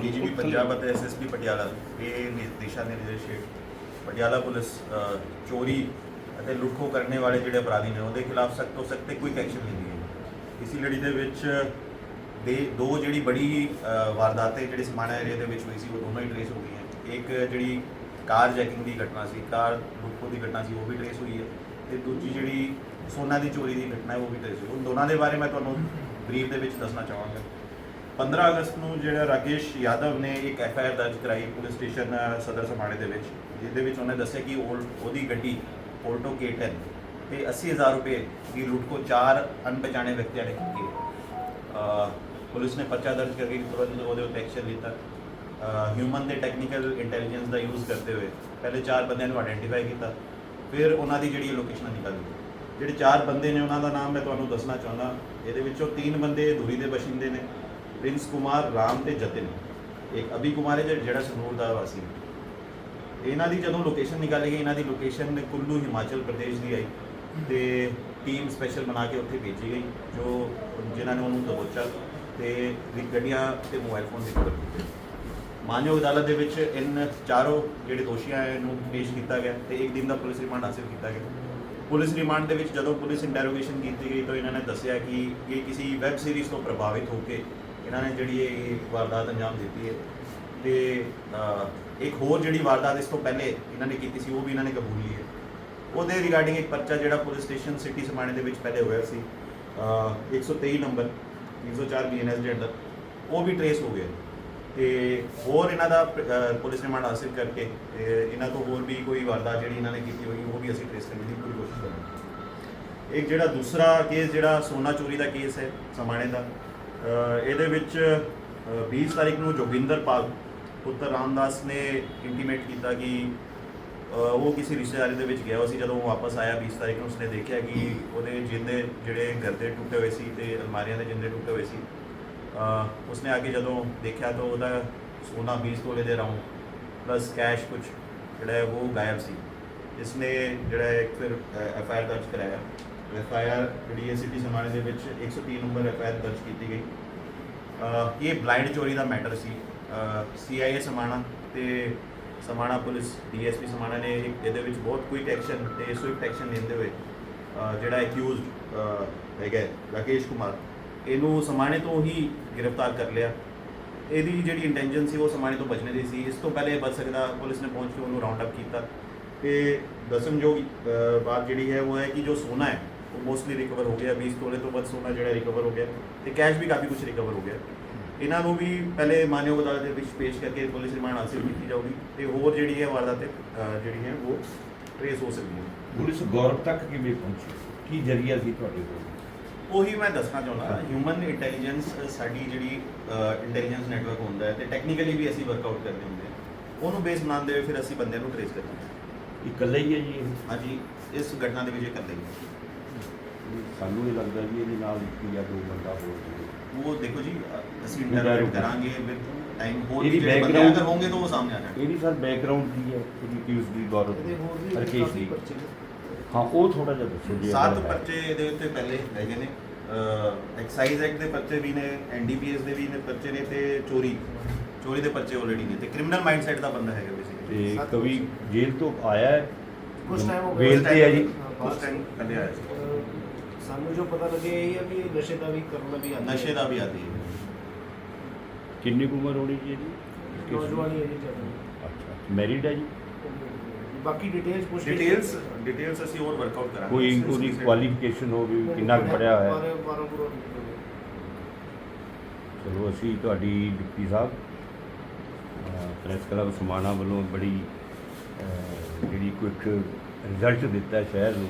DGP Punjab ਅਤੇ SSP Patiala ਇਹ ਨਿਰਦੇਸ਼ ਹੇਠ ਪਟਿਆਲਾ ਪੁਲਿਸ ਚੋਰੀ ਅਤੇ ਲੁੱਟਖੋ ਕਰਨ ਵਾਲੇ ਜਿਹੜੇ ਅਪਰਾਧੀ ਨੇ ਉਹਦੇ ਖਿਲਾਫ ਸਖਤ ਤੋਂ ਸਖਤ ਕੋਈ ਐਕਸ਼ਨ ਲੈਂਦੀ ਹੈ ਇਸੀ ਲੜੀ ਦੇ ਵਿੱਚ ਦੇ ਦੋ ਜਿਹੜੀ ਬੜੀ ਵਾਰਦਾਤਾਂ ਜਿਹੜੇ ਸਮਾਣਾ ਏਰੀਆ ਦੇ ਵਿੱਚ ਹੋਈ ਸੀ ਉਹ ਦੋਨੋਂ ਹੀ ਟ੍ਰੇਸ ਹੋ ਗਈਆਂ। ਇੱਕ ਜਿਹੜੀ ਕਾਰ ਜੈਕਿੰਗ ਦੀ ਘਟਨਾ ਸੀ ਕਾਰ ਲੁੱਟਖੋ ਦੀ ਘਟਨਾ ਸੀ ਉਹ ਵੀ ਟ੍ਰੇਸ ਹੋਈ ਹੈ। ਤੇ ਦੂਜੀ ਜਿਹੜੀ ਸੋਨਾ ਦੀ ਚੋਰੀ ਦੀ ਘਟਨਾ ਹੈ ਉਹ ਵੀ ਟ੍ਰੇਸ ਹੋਈ ਉਹ ਦੋਨਾਂ ਦੇ ਬਾਰੇ ਮੈਂ ਤੁਹਾਨੂੰ ਬਰੀਫ ਦੇ ਵਿੱਚ ਦੱਸਣਾ ਚਾਹਾਂਗਾ। 15 ਅਗਸਤ ਨੂੰ ਜਿਹੜਾ ਰਾਕੇਸ਼ ਯਾਦਵ ਨੇ ਇੱਕ ਐਫ ਆਈ ਆਰ ਦਰਜ ਕਰਾਈ ਪੁਲਿਸ ਸਟੇਸ਼ਨ ਸਦਰ ਸਮਾਣੇ ਦੇ ਵਿੱਚ, ਜਿਹਦੇ ਵਿੱਚ ਉਹਨੇ ਦੱਸਿਆ ਕਿ ਉਹ, ਉਹਦੀ ਗੱਡੀ ਆਲਟੋ K10 ਤੇ 80000 ਰੁਪਏ ਦੀ ਲੁੱਟ ਕੋ ਚਾਰ ਅਣਪਛਾਣੇ ਵਿਅਕਤੀਆਂ ਨੇ ਕੀਤੀ ਪੁਲਿਸ ਨੇ ਪਰਚਾ ਦਰਜ ਕਰਕੇ ਤੁਰੰਤ ਉਹਦੇ ਉੱਤੇ ਐਕਸ਼ਨ ਲਿੱਤਾ ਹਿਊਮਨ ਦੇ ਟੈਕਨੀਕਲ ਇੰਟੈਲੀਜੈਂਸ ਦਾ ਯੂਜ਼ ਕਰਦੇ ਹੋਏ ਪਹਿਲੇ ਚਾਰ ਬੰਦਿਆਂ ਨੂੰ ਆਇਡੈਂਟੀਫਾਈ ਕੀਤਾ, ਫਿਰ ਉਹਨਾਂ ਦੀ ਜਿਹੜੀ ਲੋਕੇਸ਼ਨ ਨਿਕਾਲੀ। ਜਿਹੜੇ ਚਾਰ ਬੰਦੇ ਨੇ ਉਹਨਾਂ ਦਾ ਨਾਮ ਮੈਂ ਤੁਹਾਨੂੰ ਦੱਸਣਾ ਚਾਹੁੰਦਾ, ਇਹਦੇ ਵਿੱਚੋਂ ਤਿੰਨ ਬੰਦੇ ਦੂਰੀ ਦੇ ਬਸ਼ਿੰਦੇ ਨੇ। ਪ੍ਰਿੰਸ ਕੁਮਾਰ ਰਾਮ ਤੇ ਜਤਿਨ, ਇੱਕ ਅਭੀ ਕੁਮਾਰ ਹੈ ਜਿਹੜਾ- ਜਿਹੜਾ ਸੰਗਰੂਰ ਦਾ ਵਾਸੀ ਹੈ। ਇਹਨਾਂ ਦੀ ਜਦੋਂ ਲੋਕੇਸ਼ਨ ਨਿਕਾਲੀ ਗਈ, ਇਹਨਾਂ ਦੀ ਲੋਕੇਸ਼ਨ ਕੁੱਲੂ ਹਿਮਾਚਲ ਪ੍ਰਦੇਸ਼ ਦੀ ਆਈ ਤੇ ਟੀਮ ਸਪੈਸ਼ਲ ਬਣਾ ਕੇ ਉੱਥੇ ਭੇਜੀ ਗਈ, ਜੋ ਜਿਨ੍ਹਾਂ ਨੇ ਉਹਨੂੰ ਦਬੋਚਾ ਤੇ ਵੀ ਗੱਡੀਆਂ ਤੇ ਮੋਬਾਈਲ ਫੋਨ ਰਿਕਵਰ ਕੀਤੇ ਮਾਨਯੋਗ ਅਦਾਲਤ ਦੇ ਵਿੱਚ ਇਨ ਚਾਰੋਂ ਜਿਹੜੇ ਦੋਸ਼ੀਆਂ ਹੈ ਨੂੰ ਪੇਸ਼ ਕੀਤਾ ਗਿਆ ਤੇ ਇੱਕ ਦਿਨ ਦਾ ਪੁਲਿਸ ਰਿਮਾਂਡ ਹਾਸਲ ਕੀਤਾ ਗਿਆ। ਪੁਲਿਸ ਰਿਮਾਂਡ ਦੇ ਵਿੱਚ ਜਦੋਂ ਪੁਲਿਸ ਇੰਟਰੋਗੇਸ਼ਨ ਕੀਤੀ ਗਈ ਤਾਂ ਇਹਨਾਂ ਨੇ ਦੱਸਿਆ ਕਿ ਇਹ ਕਿਸੇ ਵੈਬ ਸੀਰੀਜ਼ ਤੋਂ ਪ੍ਰਭਾਵਿਤ ਹੋ ਕੇ ਇਹਨਾਂ ਨੇ ਜਿਹੜੀ ਇਹ ਵਾਰਦਾਤ ਅੰਜਾਮ ਦਿੱਤੀ ਹੈ ਤੇ ਅ, ਇੱਕ ਹੋਰ ਜਿਹੜੀ ਵਾਰਦਾਤ ਇਸ ਤੋਂ ਪਹਿਲੇ ਇਹਨਾਂ ਨੇ ਕੀਤੀ ਸੀ ਉਹ ਵੀ ਇਹਨਾਂ ਨੇ ਕਬੂਲ ਲਈ ਹੈ। ਉਹਦੇ ਰਿਗਾਰਡਿੰਗ ਇੱਕ ਪਰਚਾ ਜਿਹੜਾ ਪੁਲਿਸ ਸਟੇਸ਼ਨ ਸਿਟੀ ਸਮਾਣੇ ਦੇ ਵਿੱਚ ਪਹਿਲੇ ਹੋਇਆ ਸੀ ਅ, 123 ਨੰਬਰ 304 ਬੀਐਨਐਸ ਦੇ ਅੰਡਰ ਉਹ ਵੀ ਟਰੇਸ ਹੋ ਗਿਆ। ਤੇ ਹੋਰ ਇਹਨਾਂ ਦਾ ਅ, ਪੁਲਿਸ ਰਿਮਾਂਡ ਹਾਸਿਲ ਕਰਕੇ ਤੇ ਇਹਨਾਂ ਤੋਂ ਹੋਰ ਵੀ ਕੋਈ ਵਾਰਦਾਤ ਜਿਹੜੀ ਇਹਨਾਂ ਨੇ ਕੀਤੀ ਹੋਈ ਉਹ ਵੀ ਅਸੀਂ ਟਰੇਸ ਕਰਨ ਦੀ ਪੂਰੀ ਕੋਸ਼ਿਸ਼ ਕਰਾਂਗੇ। ਇੱਕ ਜਿਹੜਾ ਦੂਸਰਾ ਕੇਸ ਜਿਹੜਾ ਸੋਨਾ ਚੋਰੀ ਦਾ ਕੇਸ ਹੈ ਸਮਾਣੇ ਦਾ ਇਹਦੇ ਵਿੱਚ ਅ, 20 ਤਾਰੀਖ ਨੂੰ ਜੋਗਿੰਦਰ ਪਾਲ ਪੁੱਤਰ ਰਾਮਦਾਸ ਨੇ ਇੰਟੀਮੇਟ ਕੀਤਾ ਕਿ ਉਹ ਕਿਸੇ ਰਿਸ਼ਤੇਦਾਰੀ ਦੇ ਵਿੱਚ ਗਿਆ ਹੋਇਆ ਸੀ ਜਦੋਂ ਉਹ ਵਾਪਸ ਆਇਆ 20 ਤਾਰੀਖ ਨੂੰ ਉਸਨੇ ਦੇਖਿਆ ਕਿ ਉਹਦੇ ਜਿੰਦੇ ਜਿਹੜੇ ਗਰਦੇ ਟੁੱਟੇ ਹੋਏ ਸੀ ਤੇ ਅਲਮਾਰੀਆਂ ਦੇ ਜਿੰਦੇ ਟੁੱਟੇ ਹੋਏ ਸੀ। ਉਸਨੇ ਆ ਕੇ ਜਦੋਂ ਦੇਖਿਆ ਤਾਂ ਉਹਦਾ ਸੋਨਾ 20 ਤੋਲੇ ਦੇ ਰਾਉਂਡ ਪਲੱਸ ਕੈਸ਼ ਕੁਝ ਜਿਹੜਾ ਉਹ ਗਾਇਬ ਸੀ। ਇਸਨੇ ਜਿਹੜਾ ਇੱਕ ਫਿਰ ਐਫ ਆਈ ਆਰ ਦਰਜ ਕਰਾਇਆ। ਐਫ ਆਈ ਆਰ ਜਿਹੜੀ ਹੈ ਸਿਟੀ ਸਮਾਣੇ ਦੇ ਵਿੱਚ 103 ਨੰਬਰ ਐਫ ਆਈ ਆਰ ਦਰਜ ਕੀਤੀ ਗਈ। ਇਹ ਬਲਾਈਂਡ ਚੋਰੀ ਦਾ ਮੈਟਰ ਸੀ। ਸੀ ਆਈ ਏ ਸਮਾਣਾ ਤੇ Samana police D S P Samana ਨੇ ਇਹ- ਇਹਦੇ ਵਿੱਚ ਬਹੁਤ ਕੁਇਕ ਐਕਸ਼ਨ ਤੇ ਸਵਿਫਟ ਐਕਸ਼ਨ ਲੈਂਦੇ ਹੋਏ ਜਿਹੜਾ ਐਕਿਊਜ਼ਡ ਹੈਗਾ ਰਾਕੇਸ਼ ਕੁਮਾਰ, ਇਹਨੂੰ ਸਮਾਣੇ ਤੋਂ ਹੀ ਗ੍ਰਿਫਤਾਰ ਕਰ ਲਿਆ। ਇਹਦੀ ਜਿਹੜੀ ਇੰਟੈਂਸ਼ਨ ਸੀ ਉਹ ਸਮਾਣੇ ਤੋਂ ਬਚਣੇ ਦੀ ਸੀ। ਇਸ ਤੋਂ ਪਹਿਲੇ ਬਚ ਸਕਦਾ, ਪੁਲਿਸ ਨੇ ਪਹੁੰਚ ਕੇ ਉਹਨੂੰ ਰਾਉਂਡ ਅਪ ਕੀਤਾ। ਤੇ ਦਸਮਯੋਗ ਬਾਤ ਜਿਹੜੀ ਹੈ ਉਹ ਹੈ ਕਿ ਜੋ ਸੋਨਾ ਹੈ ਉਹ ਮੋਸਟਲੀ ਰਿਕਵਰ ਹੋ ਗਿਆ 20 ਤੋਲੇ ਤੋਂ ਵੱਧ ਸੋਨਾ ਜਿਹੜਾ ਰਿਕਵਰ ਹੋ ਗਿਆ ਤੇ ਕੈਸ਼ ਵੀ ਕਾਫੀ ਕੁਝ ਰਿਕਵਰ ਹੋ ਗਿਆ। ਇਹਨਾਂ ਨੂੰ ਵੀ ਪਹਿਲੇ ਮਾਨਯੋਗ ਅਦਾਲਤ ਦੇ ਵਿੱਚ ਪੇਸ਼ ਕਰਕੇ ਪੁਲਿਸ ਰਿਮਾਂਡ ਹਾਸਲ ਕੀਤੀ ਜਾਊਗੀ ਤੇ ਹੋਰ ਜਿਹੜੀ ਹੈ ਵਾਰਦਾਤ ਜਿਹੜੀ ਹੈ ਉਹ ਟ੍ਰੇਸ ਹੋ ਸਕਦੀ ਹੈ। ਪੁਲਿਸ ਗੌਰਵ ਤੱਕ ਕਿਵੇਂ ਪਹੁੰਚੀ? ਕੀ ਜਰੀਆ ਸੀ ਤੁਹਾਡੇ ਕੋਲ? ਉਹੀ ਮੈਂ ਦੱਸਣਾ ਚਾਹੁੰਦਾ ਹਿਊਮਨ ਇੰਟੈਲੀਜੈਂਸ ਸਾਡੀ ਜਿਹੜੀ ਇੰਟੈਲੀਜੈਂਸ ਨੈਟਵਰਕ ਹੁੰਦਾ ਹੈ ਤੇ ਟੈਕਨੀਕਲੀ ਵੀ ਅਸੀਂ ਵਰਕਆਊਟ ਕਰਦੇ ਹੁੰਦੇ ਹਾਂ। ਉਹਨੂੰ ਬੇਸ ਬਣਾਉਂਦੇ ਹੋਏ ਫਿਰ ਅਸੀਂ ਬੰਦੇ ਨੂੰ ਟ੍ਰੇਸ ਕਰਦੇ ਹਾਂ। ਇਕੱਲਾ ਹੀ ਹੈ ਜੀ? ਹਾਂਜੀ ਇਸ ਘਟਨਾ ਦੇ ਵਿੱਚ ਇਹ ਕਰਦੇ ਹਾਂ। ਸਾਨੂੰ ਇਹ ਲੱਗਦਾ ਜੀ ਇਹਦੇ ਨਾਲ ਇੱਕ ਜਾਂ ਦੋ ਬੰਦਾ ਹੋਰ ਸੀ ਉਹ ਦੇਖੋ ਜੀ ਅ, ਅਸੀਂ ਇੰਟਰਵਿਊ ਕਰਾਂਗੇ ਵਿਦ ਟਾਈਮ ਹੋਰ ਇਹਦੀ ਜਿਹੜੇ ਬੰਦੇ background- ਅਗਰ ਹੋਣਗੇ ਤਾਂ ਉਹ ਸਾਹਮਣੇ ਆ ਜਾਣਗੇ। ਇਹਦੀ ਸਰ ਬੈਕਗ੍ਰਾਉਂਡ ਕੀ ਹੈ? ਇਹਦੀ ਕਿਉਸ ਦੀ ਗੌਰਵ ਵੀ ਰਕੇਸ਼ ਦੀ। ਹਾਂ ਉਹ ਥੋੜਾ ਜਿਹਾ ਦੱਸੋ ਜੀ ਸੱਤ ਅਗਰ ਹੈ। ਪਰਚੇ ਇਹਦੇ ਉੱਤੇ ਪਹਿਲੇ ਹੈਗੇ ਨੇ। ਐਕਸਾਈਜ਼ ਐਕਟ ਦੇ ਪਰਚੇ ਵੀ ਨੇ ਐਨਡੀਪੀਐਸ ਦੇ ਵੀ ਨੇ ਪਰਚੇ ਨੇ ਤੇ ਚੋਰੀ। ਚੋਰੀ ਦੇ ਪਰਚੇ ਆਲਰੇਡੀ ਨੇ ਤੇ ਕ੍ਰਿਮੀਨਲ ਮਾਈਂਡਸੈਟ ਦਾ ਬੰਦਾ ਹੈਗਾ ਬੇਸਿਕਲੀ ਤੇ ਕਵੀ ਜੇਲ੍ਹ ਤੋਂ ਆਇਆ ਹੈ? ਕੁਛ time ਹੋ ਗਿਆ। ਵੇਲ ਤੇ ਹੈ ਜੀ। ਉਸ ਟਾਈਮ ਪਹਿਲੇ ਆਇਆ ਸੀ। ਸਾਨੂੰ ਜੋ ਪਤਾ ਲੱਗਿਆ ਇਹ ਹੈ ਵੀ ਇਹ ਨਸ਼ੇ ਦਾ ਵੀ ਕਰਨ ਵੀ ਆਦੀ ਨਸ਼ੇ ਦਾ ਵੀ ਆਦੀ ਹੈ। ਕਿੰਨੀ ਕੁ ਉਮਰ ਹੋਣੀ ਜੀ ਇਹਦੀ? ਨੌਜਵਾਨੀ ਹੈ ਜੀ ਜ਼ਿਆਦਾ। ਅੱਛਾ ਮੈਰਿਡ ਹੈ ਜੀ? ਬਾਕੀ ਡਿਟੇਲਸ ਪੁੱਛ ਡਿਟੇਲਸ ਡਿਟੇਲਸ ਅਸੀਂ ਹੋਰ ਵਰਕਆਊਟ ਕਰਾਂਗੇ। ਕੋਈ ਉਹਦੀ ਕੁਆਲੀਫਿਕੇਸ਼ਨ ਹੋ ਵੀ ਕਿੰਨਾ ਕੁ ਪੜਿਆ ਹੋਇਆ ਹੈ? ਚਲੋ ਅਸੀਂ ਤੁਹਾਡੀ ਡਿਪਟੀ ਸਾਹਿਬ ਪ੍ਰੈਸ ਕਲੱਬ ਸਮਾਣਾ ਵੱਲੋਂ ਬੜੀ ਅਹ, ਜਿਹੜੀ ਕੁਇਕ ਰਿਜ਼ਲਟ ਦਿੱਤਾ ਹੈ ਸ਼ਹਿਰ ਨੂੰ।